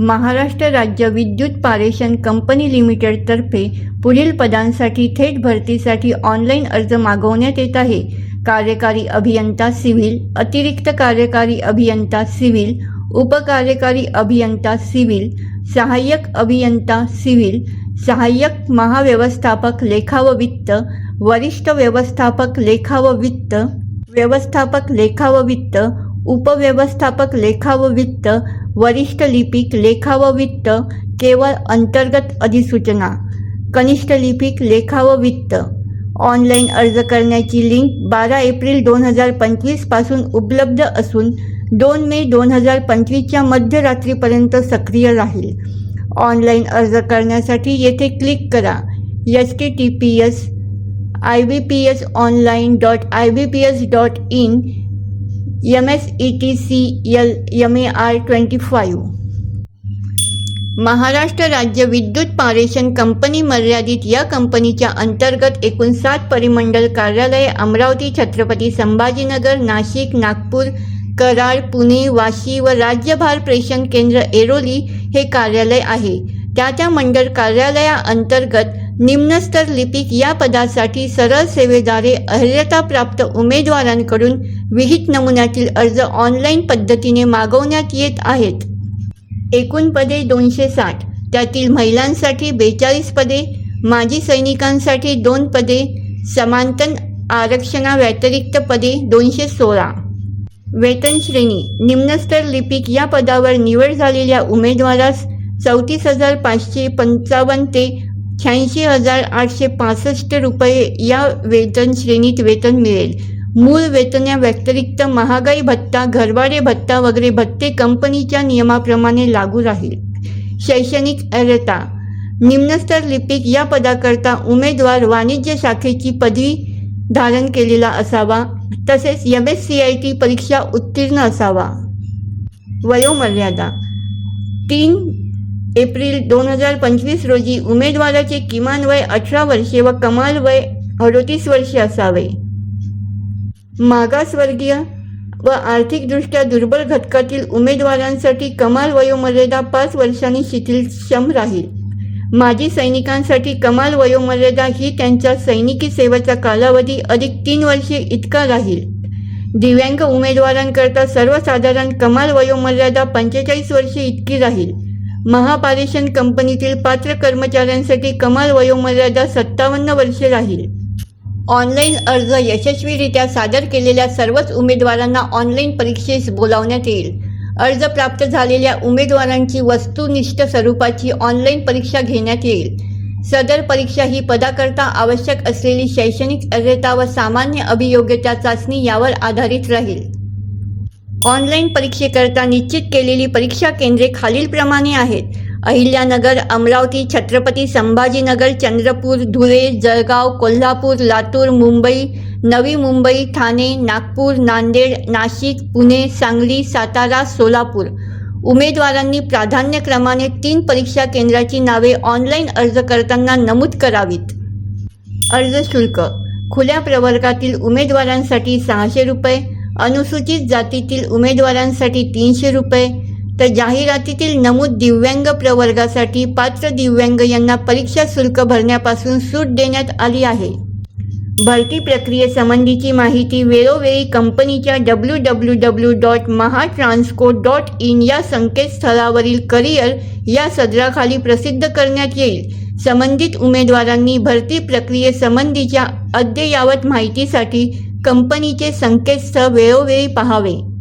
महाराष्ट्र राज्य विद्युत पारेषण कंपनी लिमिटेडतर्फे पुढील पदांसाठी थेट भरतीसाठी ऑनलाईन अर्ज मागवण्यात येत आहे. कार्यकारी अभियंता सिव्हिल अतिरिक्त कार्यकारी अभियंता सिव्हिल उपकार्यकारी अभियंता सिव्हिल सहाय्यक अभियंता सिव्हिल सहाय्यक महाव्यवस्थापक लेखा व वित्त वरिष्ठ व्यवस्थापक लेखा व वित्त व्यवस्थापक लेखा व वित्त उपव्यवस्थापक लेखा व वित्त वरिष्ठ लिपिक लेखा व वित्त केवळ अंतर्गत अधिसूचना. कनिष्ठ लिपिक लेखा व वित्त. ऑनलाईन अर्ज करण्याची लिंक बारा एप्रिल दोन हजार पंचवीसपासून उपलब्ध असून दोन मे दोन हजार पंचवीसच्या मध्यरात्रीपर्यंत सक्रिय राहील. ऑनलाईन अर्ज करण्यासाठी येथे क्लिक करा. H T T P S I B P S online dot I B P S dot in M S E T C L M A R twenty five Maharashtra राज्य विद्युत पारेषण company मर्यादित या कंपनीच्या अंतर्गत एकूण सात परिमंडल कार्यालये अमरावती छत्रपती संभाजीनगर नाशिक नागपूर कराड पुणे वाशी व राज्यभार प्रेषण केंद्र एरोली हे कार्यालय आहे. त्या त्या मंडळ कार्यालयाअंतर्गत निम्नस्तर लिपिक या पदासाठी सरळ सेवेद्वारे अर्हताप्राप्त उमेदवारांकडून विहित नमुन्यातील अर्ज ऑनलाईन पद्धतीने मागवण्यात येत आहेत. एकूण पदे दोनशे साठ. त्यातील महिलांसाठी बेचाळीस पदे माजी सैनिकांसाठी दोन पदे समांतन आरक्षणाव्यतिरिक्त पदे दोनशे सोळा. वेतन श्रेणी. निम्नस्तर लिपिक या पदावर निवड झालेल्या उमेदवारास चौतीस हजार पाचशे पंचावन्न ते शहाऐंशी हजार आठशे पासष्ट रुपये या वेतन श्रेणीत वेतन मिळेल. मूळ वेतनाव्यतिरिक्त महागाई भत्ता घरभाडे भत्ता वगैरे भत्ते कंपनीच्या नियमाप्रमाणे लागू राहील. शैक्षणिक अर्हता. निम्नस्तर लिपिक या पदाकरता उमेदवार वाणिज्य शाखेची पदवी धारण केलेला असावा तसेच M S C I T परीक्षा उत्तीर्ण असावा. वयोमर्यादा. तीन एप्रिल दोन हजार पंचवीस रोजी उमेदवाराचे किमान वय अठरा वर्षे व कमाल वय अडोतीस वर्षे असावे. मागासवर्गीय व आर्थिकदृष्ट्या दुर्बल घटकातील उमेदवारांसाठी कमाल वयोमर्यादा पाच वर्षांनी शिथिलक्षम राहील. माजी सैनिकांसाठी कमाल वयोमर्यादा ही त्यांच्या सैनिकी सेवेचा कालावधी अधिक तीन वर्षे इतका राहील. दिव्यांग उमेदवारांकरता सर्वसाधारण कमाल वयोमर्यादा पंचेचाळीस वर्षे इतकी राहील. महापारेषण कंपनीतील पात्र कर्मचाऱ्यांसाठी कमाल वयोमर्यादा सत्तावन्न वर्षे राहील. ऑनलाईन अर्ज यशस्वीरित्या सादर केलेल्या सर्वच उमेदवारांना ऑनलाईन परीक्षेस बोलावण्यात येईल. अर्ज प्राप्त झालेल्या उमेदवारांची वस्तुनिष्ठ स्वरूपाची ऑनलाईन परीक्षा घेण्यात येईल. सदर परीक्षा ही पदाकरता आवश्यक असलेली शैक्षणिक अर्हता व सामान्य अभियोग्यता चाचणी यावर आधारित राहील. ऑनलाईन परीक्षेकरता निश्चित केलेली परीक्षा केंद्रे खालीलप्रमाणे आहेत. अहिल्यानगर अमरावती छत्रपती संभाजीनगर चंद्रपूर धुळे जळगाव कोल्हापूर लातूर मुंबई नवी मुंबई ठाणे नागपूर नांदेड नाशिक पुणे सांगली सातारा सोलापूर. उमेदवारांनी प्राधान्यक्रमाने तीन परीक्षा केंद्राची नावे ऑनलाईन अर्ज करताना नमूद करावीत. अर्ज शुल्क. खुल्या प्रवर्गातील उमेदवारांसाठी सहाशे रुपये अनुसूचित जातीतील उमेदवारांसाठी तीनशे रुपये तर जाहिरातीतील नमूद दिव्यांग प्रवर्गासाठी पात्र दिव्यांग यांना परीक्षा शुल्क भरण्यापासून सूट देण्यात आली आहे. भरती प्रक्रियेसंबंधीची माहिती वेळोवेळी कंपनीच्या W W W dot Mahatransco dot in या संकेतस्थळावरील करिअर या सदराखाली प्रसिद्ध करण्यात येईल. संबंधित उमेदवारांनी भरती प्रक्रियेसंबंधीच्या अद्ययावत माहितीसाठी कंपनीचे संकेतस्थळ वेळोवेळी पाहावे.